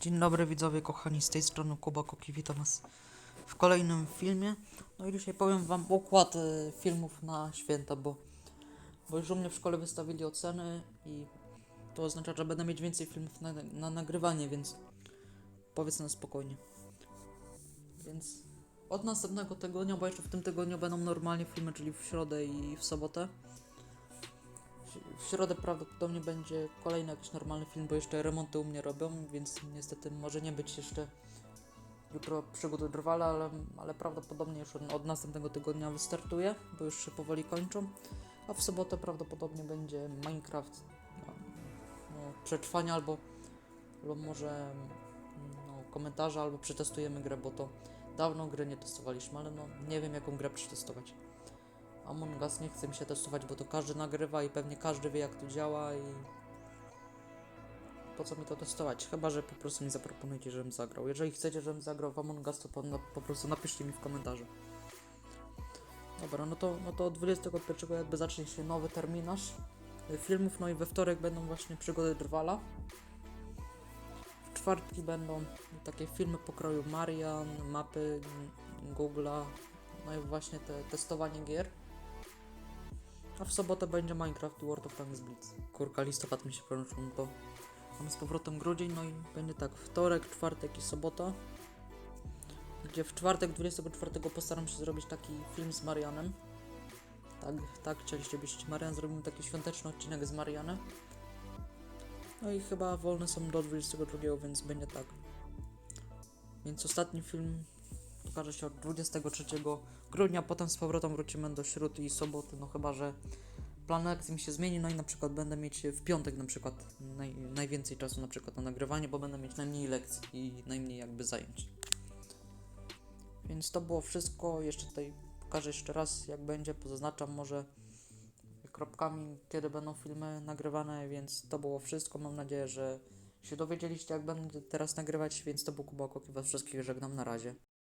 Dzień dobry widzowie kochani, z tej strony Kuba Koki, witam was w kolejnym filmie. No i dzisiaj powiem wam układ e, filmów na święta, bo, bo już u mnie w szkole wystawili oceny i to oznacza, że będę mieć więcej filmów na, na nagrywanie, więc powiedz na spokojnie. Więc od następnego tygodnia, bo jeszcze w tym tygodniu będą normalnie filmy, czyli w środę i w sobotę. W- środę prawdopodobnie będzie kolejny jakiś normalny film, bo jeszcze remonty u mnie robią, więc niestety może nie być jeszcze jutro przygody drwala, ale, ale prawdopodobnie już od, od następnego tygodnia wystartuje, bo już się powoli kończą. A w sobotę prawdopodobnie będzie Minecraft no, no, przetrwanie albo, albo może no, komentarze, albo przetestujemy grę, bo to dawno gry nie testowaliśmy, ale no nie wiem jaką grę przetestować. Among Us nie chce mi się testować, bo to każdy nagrywa i pewnie każdy wie jak to działa i po co mi to testować? Chyba, że po prostu mi zaproponujecie, żebym zagrał. Jeżeli chcecie, żebym zagrał w Among Us, to po, na, po prostu napiszcie mi w komentarzu. Dobra, no to, no to od 21 jakby zacznie się nowy terminarz y, filmów, no i we wtorek będą właśnie przygody Drwala. W czwartki będą takie filmy pokroju Marian, mapy Google'a, no i właśnie te testowanie gier. A w sobotę będzie Minecraft i World of Tanks Blitz. Kurka, listopad mi się kończył, no to mamy z powrotem grudzień, no i będzie tak wtorek, czwartek i sobota. Gdzie w czwartek 24 postaram się zrobić taki film z Marianem. Tak, tak, chcieliście byście Marian, zrobimy taki świąteczny odcinek z Marianem. No i chyba wolne są do 22, więc będzie tak. Więc ostatni film pokaże się od 23 grudnia, potem z powrotem wrócimy do śród i soboty, no chyba, że plan akcji mi się zmieni, no i na przykład będę mieć w piątek na przykład naj, najwięcej czasu na przykład na nagrywanie, bo będę mieć najmniej lekcji i najmniej jakby zajęć. Więc to było wszystko, jeszcze tutaj pokażę jeszcze raz jak będzie, pozaznaczam może kropkami, kiedy będą filmy nagrywane, więc to było wszystko, mam nadzieję, że się dowiedzieliście jak będę teraz nagrywać, więc to był Kuba Koki, was wszystkich żegnam, na razie.